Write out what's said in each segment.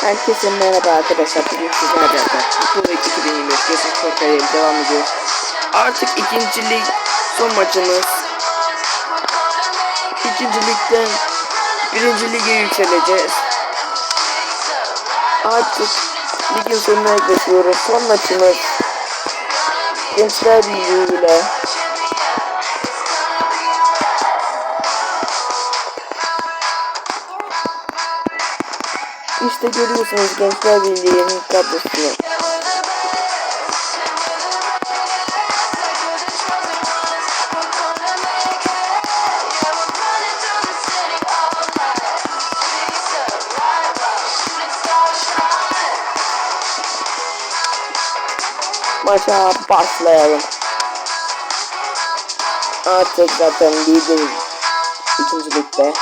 Herkese merhaba arkadaşlar. Bugün sizlerle beraber Futbol 2025 Gözü Spor kariyeri devam ediyoruz. Artık ikinci lig son maçımız. İkinci ligden birinci lige yükseleceğiz. Artık ligin sonuna yaklaşıyoruz. Son maçımız Gençler Birliği ile İşte görüyorsunuz Gençler Birliği'nin kadrosunu. Maça başlayalım. Artık zaten lideriz. İkinci ligde.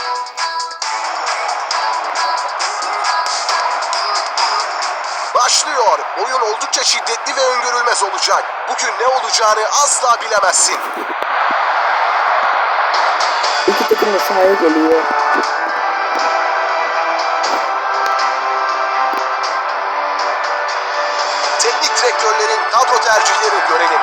Başlıyor. Oyun oldukça şiddetli ve öngörülmez olacak. Bugün ne olacağını asla bilemezsin. İki takım da sahaya geliyor. Teknik direktörlerin kadro tercihlerini görelim.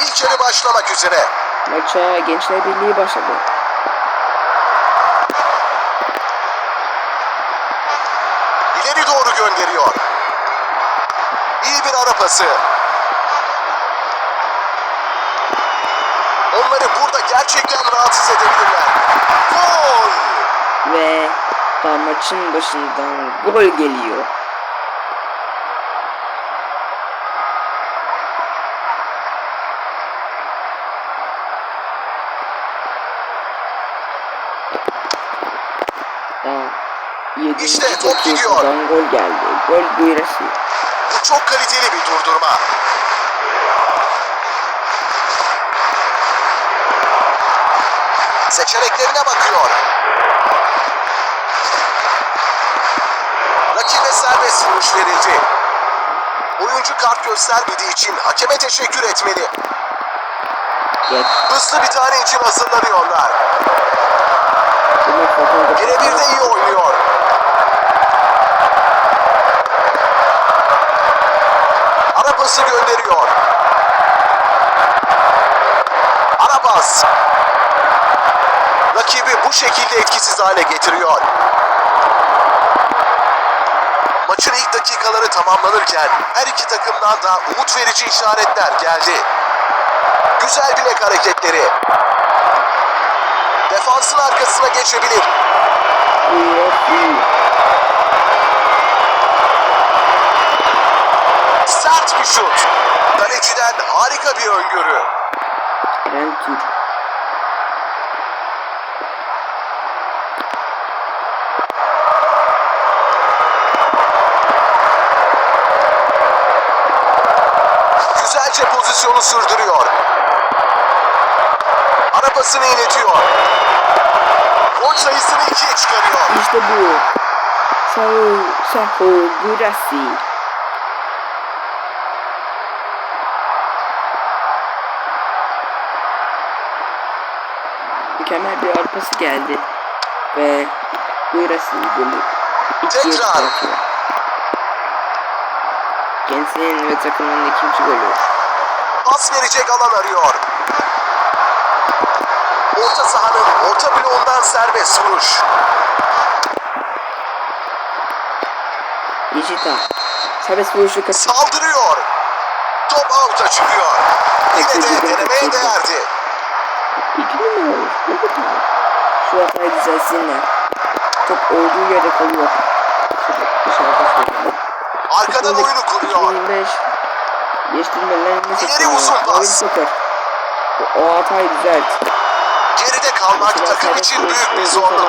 İlk yarı başlamak üzere. Maça Gençler Birliği başladı. İleri doğru gönderiyor. İyi bir ara pası. Onları burada gerçekten rahatsız edebilirler. Gol! Ve daha maçın başından gol geliyor. Daha yedinci İşte top gidiyor. gol geldi. Gol buyurası. Bu çok kaliteli bir durdurma. Seçeneklerine bakıyor. Rakibe serbest vuruş verildi. Oyuncu kart göstermediği için hakeme teşekkür etmeli. Geç. Hızlı bir tane için hazırlanıyorlar. Birebir de iyi oynuyor. Ara pası gönderiyor. Ara pas. Rakibi bu şekilde etkisiz hale getiriyor. Maçın ilk dakikaları tamamlanırken her iki takımdan da umut verici işaretler geldi. Güzel bilek hareketleri. Defansın arkasına geçebilir. Bir şut. Kaleciden harika bir öngörü. Eren Türk. Güzelce pozisyonu sürdürüyor. Ara pasını iletiyor. Gol sayısını ikiye çıkarıyor. İşte bu. Sahu, Sahu, Gurasi. Mükemmel bir arpası geldi. Ve Gurasi golü ikiye çıkartıyor. Gençlerin ve takımının ikinci golü. Pas verecek alan arıyor. Orta sahanın orta bloğundan serbest vuruş. Dijita. Serbest vuruşu kaçır. Saldırıyor. Top out'a çıkıyor. Yine de denemeye değerdi. İki numara. Ne kadar? Şu hatayı düzelsinler. Top olduğu yerde kalıyor. Arkadan oyunu kuruyor. 25 Geçtirmelerinde İleri uzun pas. Sokar. O hatayı düzelt. Geride kalmak takım için büyük bir zorluk.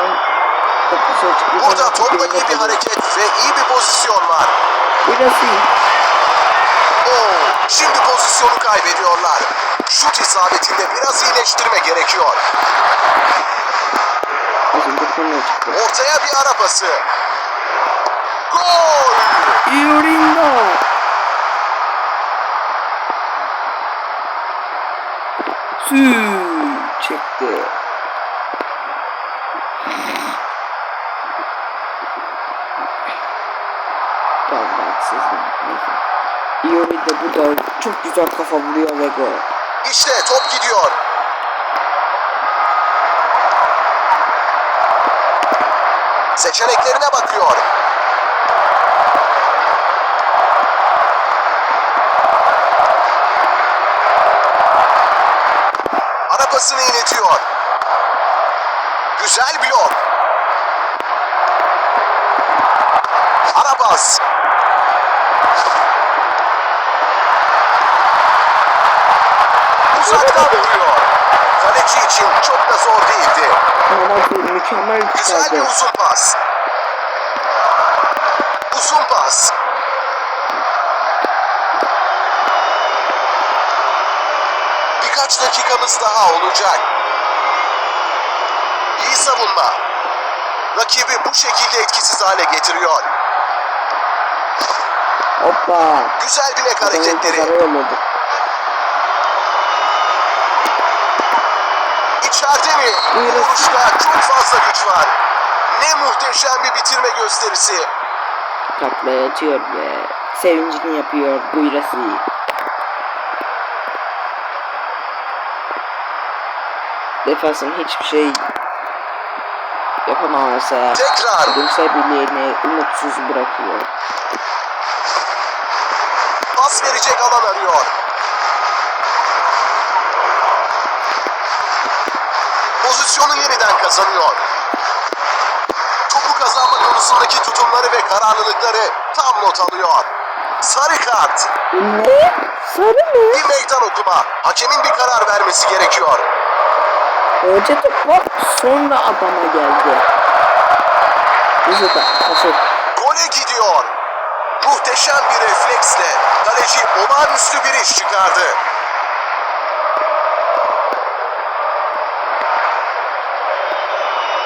Burada topla iyi bir hareket ve iyi bir pozisyon var. Burası iyi. Oo, şimdi pozisyonu kaybediyorlar. Şut isabetinde biraz iyileştirme gerekiyor. Ortaya bir ara pası. Gol! Yorinda. Tüü çıktı. Galiba haksızdım. Neyse. Iori de burada çok güzel kafa vuruyor ve gol. İşte top gidiyor. Seçeneklerine bakıyor. Ara pasını iletiyor. Güzel blok. Ara pas. Uzaktan vuruyor. Kaleci için çok da zor değildi. Mükemmel Güzel bir uzun pas. Uzun pas. Birkaç dakikamız daha olacak. İyi savunma. Rakibi bu şekilde etkisiz hale getiriyor. Hoppa. Güzel bilek hareketleri. Pazara yolladı. İçeride mi? Bu Buyurun. vuruşta çok fazla güç var. Ne muhteşem bir bitirme gösterisi. Taklaya atıyor ve sevincini yapıyor Buyrası. Defansın hiçbir şey yapamamasa Tekrar Gülse birliğini umutsuz bırakıyor. pas verecek alan arıyor. Pozisyonu yeniden kazanıyor. Topu kazanma konusundaki tutumları ve kararlılıkları tam not alıyor. Sarı kart. Ne? Sarı mı? Bir meydan okuma. Hakemin bir karar vermesi gerekiyor. Önce top var sonra adama geldi. Bize de. Gole gidiyor. Muhteşem bir refleksle kaleci olağanüstü bir iş çıkardı.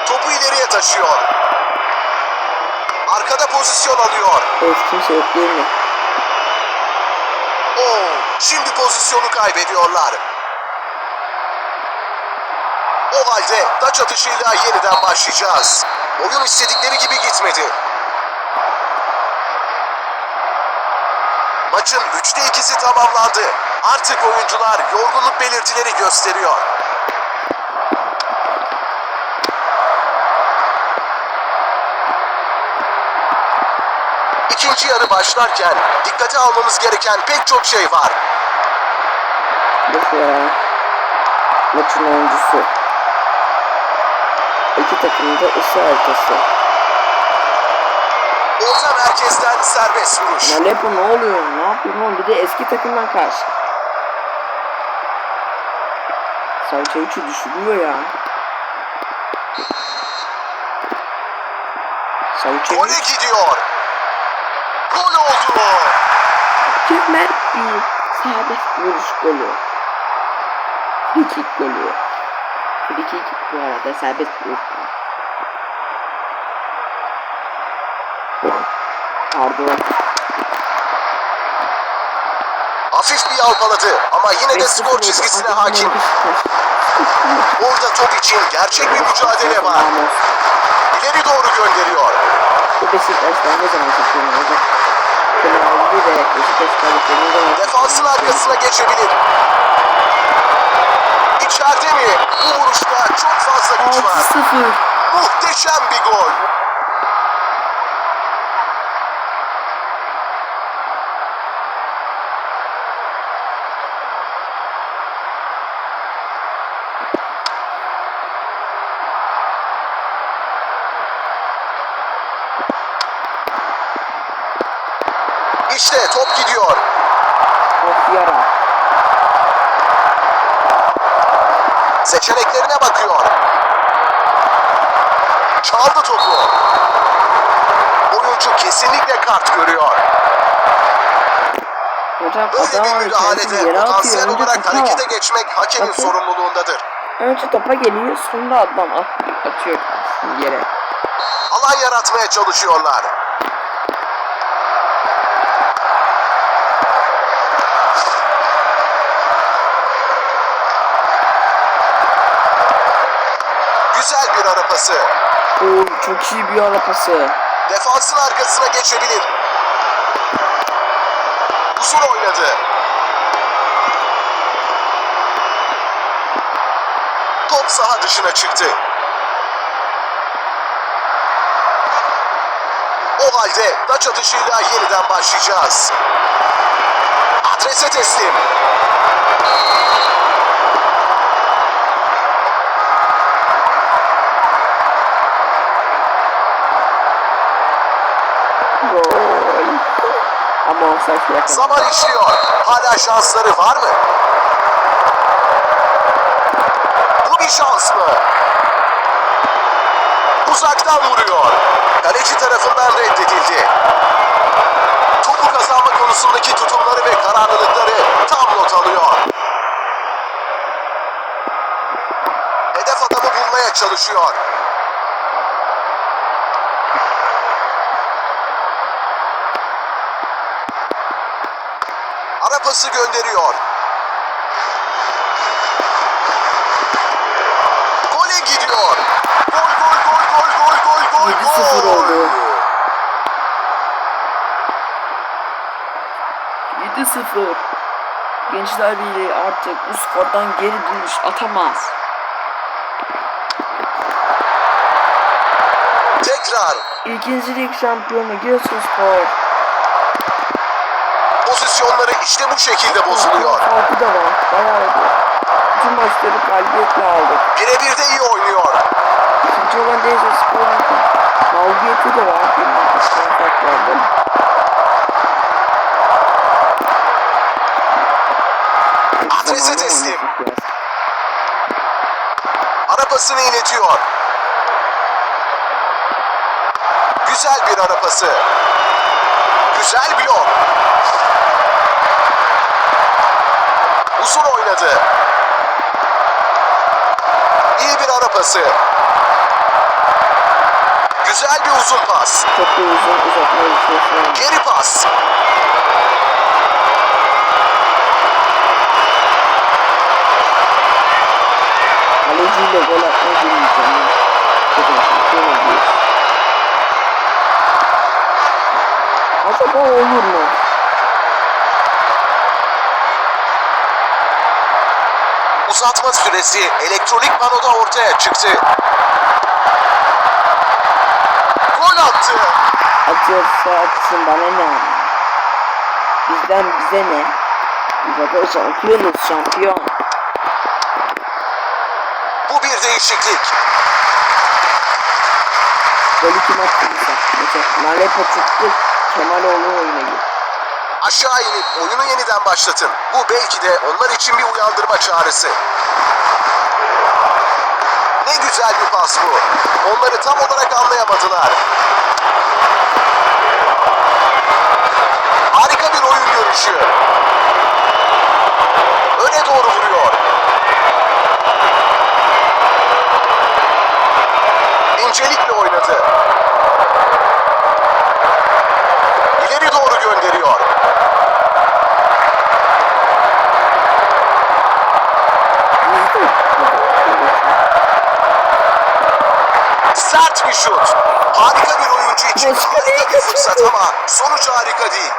Topu ileriye taşıyor. Arkada pozisyon alıyor. Hiç kimse yok değil mi? Oo, şimdi pozisyonu kaybediyorlar. O halde taç atışıyla yeniden başlayacağız. Oyun istedikleri gibi gitmedi. Maçın 3'te 2'si tamamlandı. Artık oyuncular yorgunluk belirtileri gösteriyor. İkinci yarı başlarken dikkate almamız gereken pek çok şey var. Mesela maçın oyuncusu. İki takımda ısı haritası. Orta merkezden serbest vuruş. Nalepo ne oluyor? Ne yapayım oğlum? Bir de eski takımdan karşı. Savcıvic'i düşürüyor ya. Savcıvic Gole gidiyor. Gol mükemmel bir serbest vuruş golü. Free kick golü. Free kick bu arada serbest vuruş. Pardon. Hafif bir yalpaladı ama yine de skor çizgisine hakim. Orada top için gerçek bir mücadele var. İleri doğru gönderiyor. Bu Beşiktaş'tan ne zaman şampiyon olacak? Ve Beşiktaş zaman Defansın arkasına geçebilir. İçeride mi? Bu vuruşta çok fazla güç var. 6-0. Muhteşem bir gol. İşte top gidiyor. Of yara. Seçeneklerine bakıyor. Çaldı topu. Oyuncu kesinlikle kart görüyor. Hocam Böyle bir müdahalede potansiyel olarak harekete geçmek hakemin Bakın. sorumluluğundadır. Önce topa geliyor sonra adam at, atıyor yere. Alan yaratmaya çalışıyorlar. Güzel bir ara pası. Oo, çok iyi bir ara pası. Defansın arkasına geçebilir. Uzun oynadı. Top saha dışına çıktı. O halde taç atışıyla yeniden başlayacağız. Adrese teslim. Gol. Ama. Zaman işliyor. Hala şansları var mı? Bu bir şans mı? Uzaktan vuruyor. Kaleci tarafından reddedildi. Topu kazanma konusundaki tutumları ve kararlılıkları tam not alıyor. Hedef adamı bulmaya çalışıyor. Pası gönderiyor. Gole gidiyor. Gol gol gol gol gol gol gol 7-0 gol. oldu. 7-0. Gençler Birliği artık bu skordan geri dönüş atamaz. Tekrar İkinci lig şampiyonu Giresunspor. Pozisyonları işte bu şekilde bozuluyor. Farkı da var. Bayağı. Bütün maçları galibiyetle aldık. Birebir de iyi oynuyor. İkinci olan Giresunspor'un mağlubiyeti de var. Adrese teslim. oynadık biraz. Ara pasını iletiyor. Güzel bir ara pası. Güzel blok. Uzun oynadı. İyi bir ara pası. Güzel bir uzun pas. Çok uzun. Geri pas. Kaleciyle gol şampiyon oluyoruz. Acaba olur mu? Uzatma süresi elektronik panoda ortaya çıktı. Gol attı. Atıyorsa atsın bana ne. Bizden bize ne? Biz zaten şampiyonuz şampiyon. Bu bir değişiklik. Golü kim attı bize? Mesela Nalepa çıktı. Kemaloğlu oyuna girdi. Aşağı inip oyunu yeniden başlatın. Bu belki de onlar için bir uyandırma çağrısı. Ne güzel bir pas bu. Onları tam olarak anlayamadılar. Harika bir oyun görüşü. Öne doğru vuruyor. İncelikle oynadı. İleri doğru gönderiyor. Sert bir şut. Harika bir oyuncu için harika bir fırsat ama sonuç harika değil.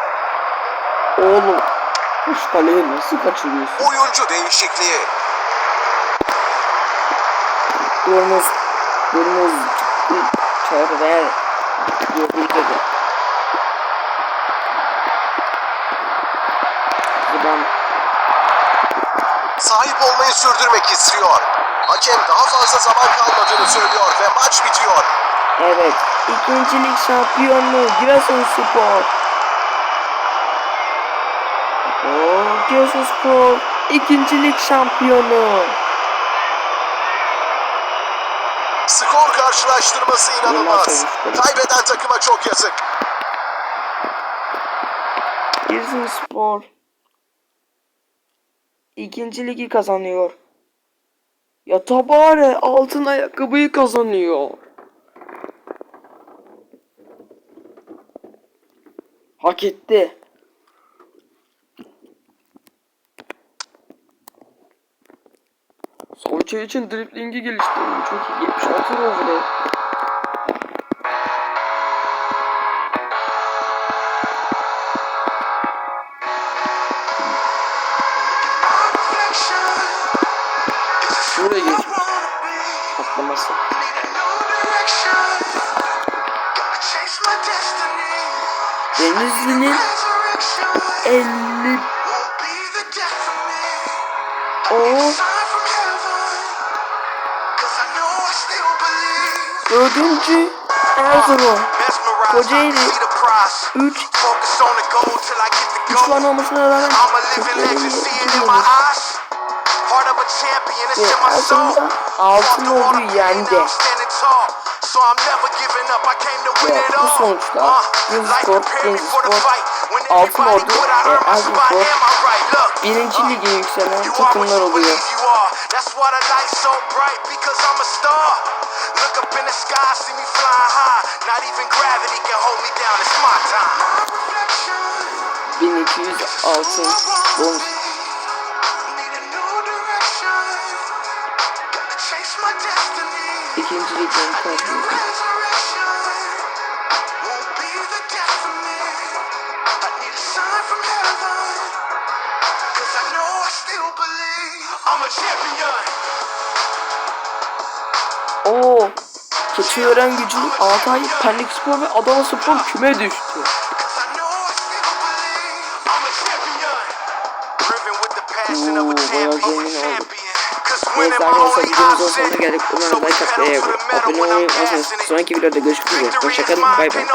Oğlum. Kuş kaleyi nasıl kaçırıyorsun? Oyuncu değişikliği. Durmuz. Durmuz. Çağır ver. Yorul dedi. Olmayı sürdürmek istiyor. Hakem daha fazla zaman kalmadığını söylüyor ve maç bitiyor. Evet. İkinci lig şampiyonluğu Giresunspor. Oo, Giresunspor ikinci lig şampiyonu. Skor karşılaştırması inanılmaz. Kaybeden takıma çok yazık. Giresunspor ikinci ligi kazanıyor. Ya Tabare altın ayakkabıyı kazanıyor. Hak etti. Solçay için driplingi geliştirdi. Çok iyi. 76 overall. Denizli'nin 50 o. Dördüncü Erzurum. Kocaeli. 3 3 puan olmasına rağmen. Ve Erzurum'da altın orduyu yendi. Ve bu sonuçta Denizspor, Denizspor, Altın Ordu ve Erzurumspor birinci lige yükselen takımlar oluyor. That's why the light's so bright because I'm a star. Look up in the sky, see me flying high. Not even gravity can hold me down. It's my time. 1200 altın bonus. A champion. Oo. Keçiören gücü Altay, Pendik Spor ve Adana Spor küme düştü. Only videomuzun sonuna option. geldik. Umarım like atmayı, abone olmayı it. Sonraki videoda görüşmek üzere. Hoşçakalın. Bay bay.